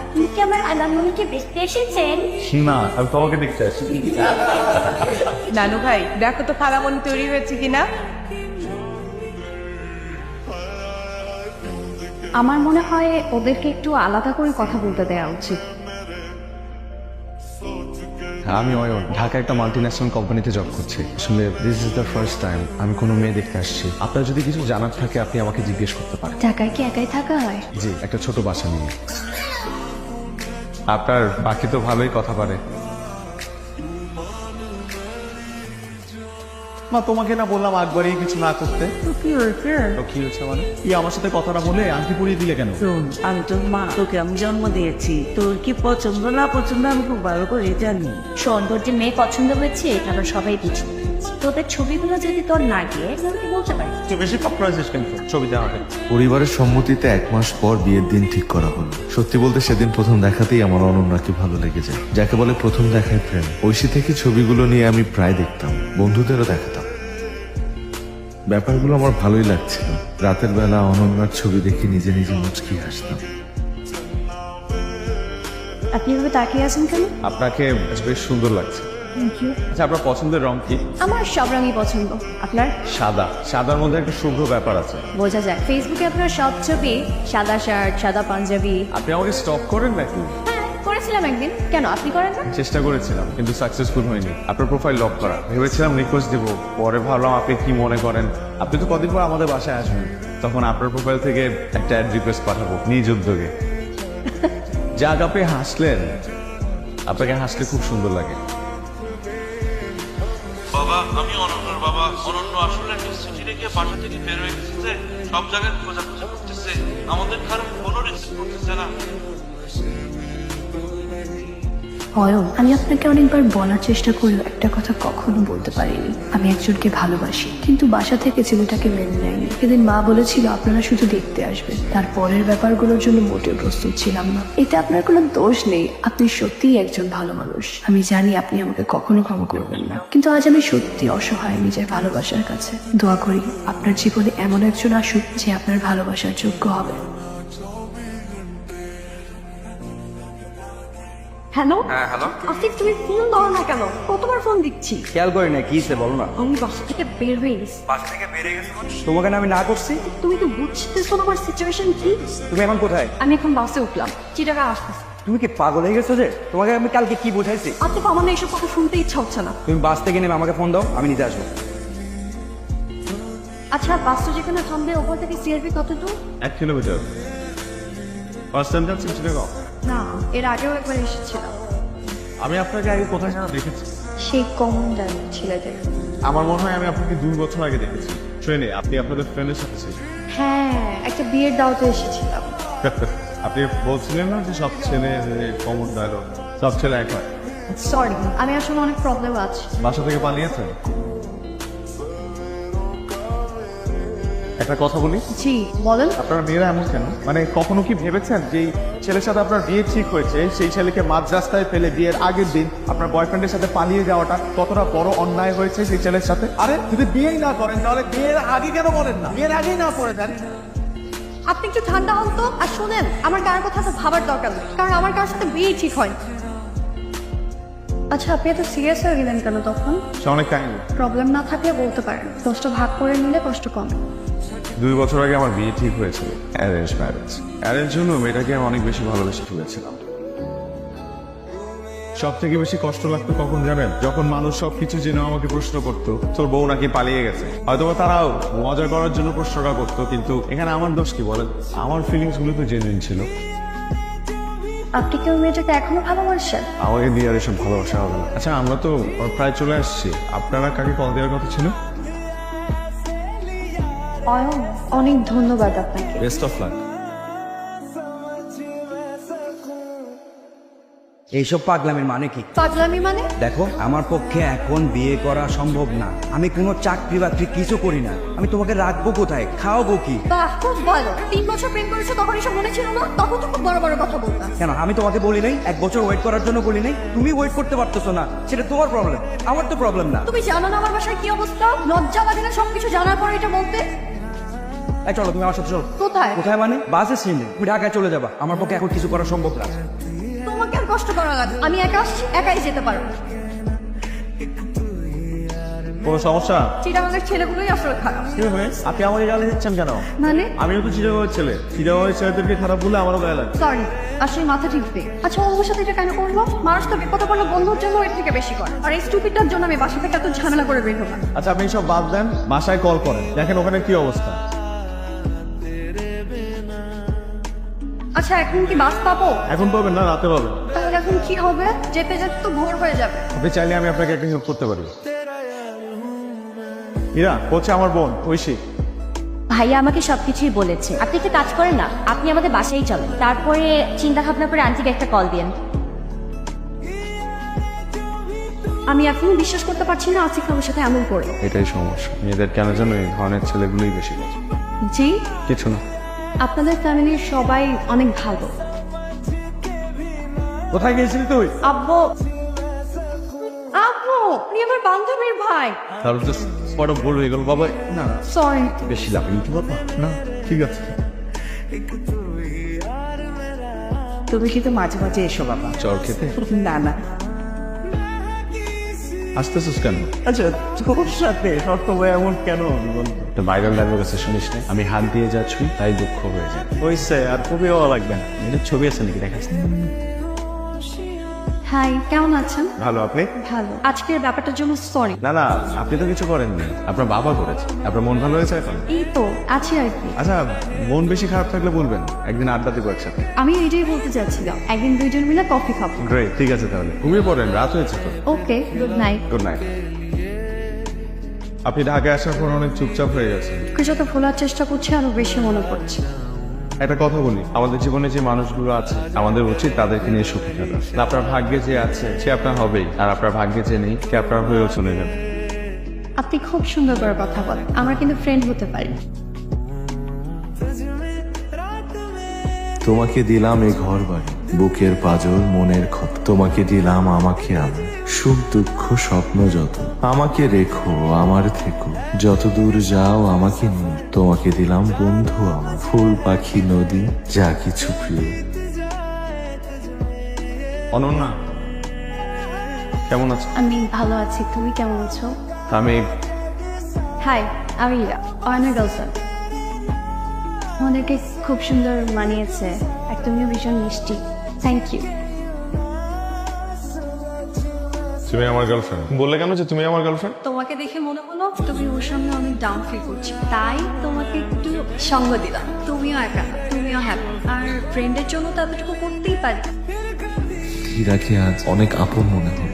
আপনি কি আমার আলামনিকে বেচতে এসেছেন? না আমি তোমাকে দেখতে আসি নানু ভাই দেখো তো ফালামনি তৈরি হয়েছে কিনা? আমার মনে হয় ওদেরকে একটু আলাদা করে কথা বলতে দেওয়া উচিত। আমি অয়ন ঢাকা একটা মাল্টি ন্যাশনাল কোম্পানিতে জব করছি। আসলে this is the first time আমি কোনো মেয়ে দেখতে আসছি। আপনার যদি কিছু জানার থাকে আপনি আমাকে জিজ্ঞেস করতে পারেন। ঢাকায় কি একাই থাকা হয়? জি একটা ছোট বাসা নিয়ে। আপনার বাকি তো ভালোই কথা পারে মা তোমাকে না বললাম একবারই কিছু না করতে। কি হয়েছে তো কি হচ্ছে মানে? ই আমার সাথে কথাটা বলে আংটি পরিয়ে দিলে কেন? শোন আমি তোর মা তোকে আমি জন্ম দিয়েছি। তোর কি পছন্দ না পছন্দ আমি খুব ভালো করে জানি। শোন তোর যে মেয়ে পছন্দ হয়েছে এটা আমরা সবাই বুঝি। তোদের ছবিগুলো যদি তোর না গিয়ে তুই বলতে পারিস তুই বেশি পাপড়াইছিস কিন্তু ছবি দেওয়াতে পরিবারের সম্মতিতে এক মাস পর বিয়ের দিন ঠিক করা হলো। সত্যি বলতে সেদিন প্রথম দেখাতেই আমার অনন্যাকে ভালো লেগে যায় যাকে বলে প্রথম দেখায় প্রেম। ঐশী থেকে ছবিগুলো নিয়ে আমি প্রায় দেখতাম। বন্ধুদেরও দেখাতাম। ব্যাপারগুলো আমার ভালোই লাগছিল। রাতের বেলা অনন্যার ছবি দেখে নিজে নিজে মুচকি হাসতাম। আপনি এভাবে তাকিয়ে আছেন কেন? আপনাকে বেশ সুন্দর লাগছে। থ্যাংক ইউ আচ্ছা আপনার পছন্দের রং কি? আমার সব রঙই পছন্দ। আপনার? সাদা। সাদার মধ্যে একটা শুভ্র ব্যাপার আছে। বোঝা যায় ফেসবুকে আপনার সব ছবি সাদা শার্ট সাদা পাঞ্জাবি। আপনি আমাকে স্টপ করেন নাকি? করেছিলাম একদিন? কেন? আপনি করেন না? চেষ্টা করেছিলাম কিন্তু সাকসেসফুল হয়নি। আপনার প্রোফাইল লক করা। ভেবেছিলাম রিকোয়েস্ট দেবো পরে ভাবলাম আপনি কি মনে করেন? আপনি তো কদিন পর আমাদের বাসায় আসবেন। তখন আপনার প্রোফাইল থেকে একটা অ্যাড রিকোয়েস্ট পাঠাবো নিজ উদ্যোগে। যাক আপনি হাসলেন। আপনাকে হাসলে খুব সুন্দর লাগে। বাবা আমি অনন্যর বাবা। অনন্য আসলে একটা চিঠি রেখে বাসা থেকে বের হয়ে গেছে সব জায়গায় খোঁজাখুঁজি করতেছে। আমাদের কারও কোনো রিস্ক করতেছে না। অয়ন আমি আপনাকে অনেকবার বলার চেষ্টা করেও একটা কথা কখনো বলতে পারিনি। আমি একজনকে ভালোবাসি, কিন্তু বাসা থেকে ছেলেটাকে মেনে নেয়নি। সেদিন মা বলেছিল, আপনারা শুধু দেখতে আসবেন। তারপরের ব্যাপারগুলোর জন্য মোটেও প্রস্তুত ছিলাম না। এতে আপনার কোনো দোষ নেই। আপনি সত্যিই একজন ভালো মানুষ। আমি জানি আপনি আমাকে কখনো ক্ষমা করবেন না। কিন্তু আজ আমি সত্যি অসহায় নিজের ভালোবাসার কাছে। দোয়া করি, আপনার জীবনে এমন একজন আসুক যে আপনার ভালোবাসার যোগ্য হবে। হ্যালো হ্যাঁ হ্যালো আসিফ তুমি ফোন ধরো না কেন? কতবার ফোন দিচ্ছি? খেয়াল করি না কি সে বলো না। আমি বাসা থেকে বের হয়ে গেছি। বাসা থেকে বেরিয়ে গেছে মানে? তোমাকে না আমি না করছি? তুমি তো বুঝতেছো না আমার সিচুয়েশন কি? তুমি এখন কোথায়? আমি এখন বাসে উঠলাম। চিটাগা আসতেছি। তুমি কি পাগল হয়ে গেছো যে? তোমাকে আমি কালকে কি বোঝাইছি? আসিফ আমার না এসব কথা শুনতে ইচ্ছা হচ্ছে না। তুমি বাস থেকে নেমে আমাকে ফোন দাও আমি নিতে আসব। আচ্ছা বাসটা যেখানে থামবে ওপর থেকে সিআরপি কত দূর এক কিলোমিটার। ফার্স্ট টাইম যাচ্ছি চিটাগাঁও না এর আগেও একবার এসেছিলাম আমি আপনাকে আগে কোথায় যেন দেখেছি। সেই কমন ডায়মন্ড ছেলেদের। আমার মনে হয় আমি আপনাকে দুই বছর আগে দেখেছি। ট্রেনে আপনি আপনাদের ফ্রেন্ডের সাথে ছিলেন। হ্যাঁ একটা বিয়ের দাওয়াতে এসেছিলাম। আপনি বলছিলেন না যে সব ছেলে কমন ডায়লগ সব ছেলে এক হয়? সরি আমি আসলে অনেক প্রবলেম আছে। বাসা থেকে পালিয়েছেন? একটা কথা বলি? জি বলেন। আপনারা মেয়েরা এমন কেন? মানে কখনো কি ভেবেছেন যে ছেলের সাথে আপনার বিয়ে ঠিক হয়েছে সেই ছেলেকে মাঝ রাস্তায় ফেলে বিয়ের আগের দিন আপনার বয়ফ্রেন্ডের সাথে পালিয়ে যাওয়াটা কতটা বড় অন্যায় হয়েছে সেই ছেলের সাথে? আরে যদি বিয়েই না করেন তাহলে বিয়ের আগে কেন বলেন না? বিয়ের আগেই না করে দেন। আপনি একটু ঠান্ডা হন তো আর শোনেন আমার কার কথা তো ভাবার দরকার নেই কারণ আমার কার সাথে বিয়ে ঠিক হয় আচ্ছা আপনি এত সিরিয়াস হয়ে গেলেন কেন তখন? সে অনেক কাহিনী। প্রবলেম না থাকলে বলতে পারেন। কষ্ট ভাগ করে নিলে কষ্ট কম। দুই বছর আগে আমার বিয়ে ঠিক হয়েছিল অ্যারেঞ্জ ম্যারেজ অ্যারেঞ্জ জন্য মেয়েটাকে আমি অনেক বেশি ভালোবেসে ফেলেছিলাম সব থেকে বেশি কষ্ট লাগতো কখন জানেন? যখন মানুষ সবকিছু জেনে আমাকে প্রশ্ন করতো তোর বউ নাকি পালিয়ে গেছে? হয়তো তারাও মজা করার জন্য প্রশ্নটা করতো কিন্তু এখানে আমার দোষ কি বলেন? আমার ফিলিংসগুলো তো জেনুইন ছিল। আপনি কি ওই মেয়েটাকে এখনও ভালোবাসেন? আমাকে দিয়ে আর এসব ভালোবাসা হবে না। আচ্ছা আমরা তো প্রায় চলে আসছি। আপনারা কাকে কল দেওয়ার কথা ছিল? অয়ন অনেক ধন্যবাদ আপনাকে। বেস্ট অফ লাক এইসব পাগলামের মানে কি? পাগলামি মানে? দেখো আমার পক্ষে এখন বিয়ে করা সম্ভব না। আমি কোনো চাকরি বাকরি কিছু করি না। আমি তোমাকে রাখব কোথায়? খাওয়াবো কি? বাহ খুব ভালো। তিন বছর প্রেম করেছ তখন এসব মনে ছিল না? তখন তো খুব বড় বড় কথা বলতাম। কেন আমি তোমাকে বলি নাই? এক বছর ওয়েট করার জন্য বলি নাই? তুমি ওয়েট করতে পারতেছো না। সেটা তোমার প্রবলেম আমার তো প্রবলেম না। তুমি জানো না আমার বাসায় কি অবস্থা? লজ্জা লাগে না সবকিছু জানার পরে এটা বলতে? এই চলো তুমি আমার সাথে চলো। কোথায়? কোথায় মানে? বাস স্ট্যান্ডে। তুমি ঢাকায় চলে যাবা। আমার পক্ষে এখন কিছু করা সম্ভব না। কষ্ট করা লাগে আমি একা আসছি একাই যেতে পারব কোনো সমস্যা? চিটাগাঙের ছেলেগুলোই আসলে খারাপ। কি হবে আপনি আমাকে গালি দিচ্ছেন কেন? মানে? আমিও তো চিটাগের ছেলে। চিটাগের ছেলেদেরকে খারাপ বলে আমারও গায়ে লাগে সরি আসলে মাথা ঠিক আচ্ছা ও সাথে এটা কেন করল? মানুষ তো বিপদে পড়লে বন্ধুর জন্য এর থেকে বেশি করে। আর এই স্টুপিডটার জন্য আমি বাসা থেকে এত ঝামেলা করে বের হলাম। আচ্ছা আপনি সব বাদ দেন বাসায় কল করেন। দেখেন ওখানে কি অবস্থা। আচ্ছা এখন কি বাস পাবো? এখন পাবেন না রাতে পাবেন। এখন কি হবে? যেতে যেতে তো ভোর হয়ে যাবে। আপনি চাইলে আমি আপনাকে একটা হেল্প করতে পারি। ইরা হচ্ছে আমার বোন ঐশী। ভাইয়া আমাকে সবকিছুই বলেছে। আপনি একটা কাজ করেন না আপনি আমাদের বাসায় চলেন। তারপরে চিন্তা ভাবনা করে আন্টিকে একটা কল দিন আমি এখনও বিশ্বাস করতে পারছি না আসিফ আমার সাথে এমন করল এটাই সমস্যা। মেয়েদের কেন যেন এই ধরনের ছেলেগুলোই বেশি জি? কিছু না। আপনাদের ফ্যামিলির সবাই অনেক ভালো। কোথায় গিয়েছিলি তুই? আব্বু। আব্বু উনি আমার বান্ধবীর ভাই। তাহলে তো বড় বলব এগুলো বাবা না। সরি বেশি লাভ নিতে পারবা না ঠিক আছে। তুমি কিন্তু মাঝে মাঝে এসো বাবা। চর খেতে? না না। আসতেছিস কেন? আচ্ছা তোর সাথে সবসময় এমন কেন আমি বলতো একটা ভাইরাল ডায়লগ আছে শুনিস না? আমি হাত দিয়ে যা ছুঁই তাই দুঃখ হয়ে যায়। হইছে আর খুবই ভালো লাগবে না। এটা ছবি আছে নাকি? দেখাস হাই কেমন আছেন? ভালো আপনি? ভালো। আজকের ব্যাপারটার জন্য সরি না না আপনি তো কিছু করেননি। আপনার বাবা করেছে। আপনার মন ভালো হয়েছে এখন? এই তো আছি আর কি। আচ্ছা মন বেশি খারাপ থাকলে বলবেন। একদিন আড্ডা দেবো একসাথে। আমি এটাই বলতে চাচ্ছিলাম। একদিন দুইজন মিলে কফি খাব। গ্রেট ঠিক আছে তাহলে। ঘুমিয়ে পড়েন রাত হয়েছে তো। Okay good night good night আপনি ঢাকায় আসার পর অনেক চুপচাপ হয়ে গেছেন। কিছু তো ভোলার চেষ্টা করছি আরও বেশি মনে পড়ছে। একটা কথা বলি। আমাদের জীবনে যে মানুষগুলো আছে আমাদের উচিত তাদেরকে নিয়ে সুখী থাকা। আপনার ভাগ্যে যে আছে সে আপনার হবেই। আর আপনার ভাগ্যে যে নেই সে আপনার হয়েও চলে যাবে। আপনি খুব সুন্দর করে কথা বলেন। আমরা কিন্তু ফ্রেন্ড হতে পারি তোমাকে দিলাম এই ঘর বাড়ি বুকের পাজর মনের ক্ষত তোমাকে দিলাম আমাকে আমি। সুখ দুঃখ স্বপ্ন যত আমাকে রেখো আমার থেকো। যত দূর যাও আমাকে নিয়ে তোমাকে দিলাম বন্ধু আমার। ফুল পাখি নদী যা কিছু প্রিয়। অনন্যা কেমন আছো? আমি ভালো আছি তুমি কেমন আছো? আমি হাই আমি গার্লফ্রেন্ড ওদেরকে খুব সুন্দর মানিয়েছে তুমিও ভীষণ মিষ্টি। থ্যাংক ইউ তুমি আমার গার্লফ্রেন্ড বললে কেন যে তুমি আমার গার্লফ্রেন্ড তোমাকে দেখে মনে হলো তুমি ওর সামনে অনেক ডাউন ফিল করছি। তাই তোমাকে একটু সঙ্গ দিলাম। তুমিও একা তুমিও হ্যাপি আর ফ্রেন্ডের জন্য তো এতটুকু করতেই পারি হীরাকে আজ অনেক আপন মনে হয়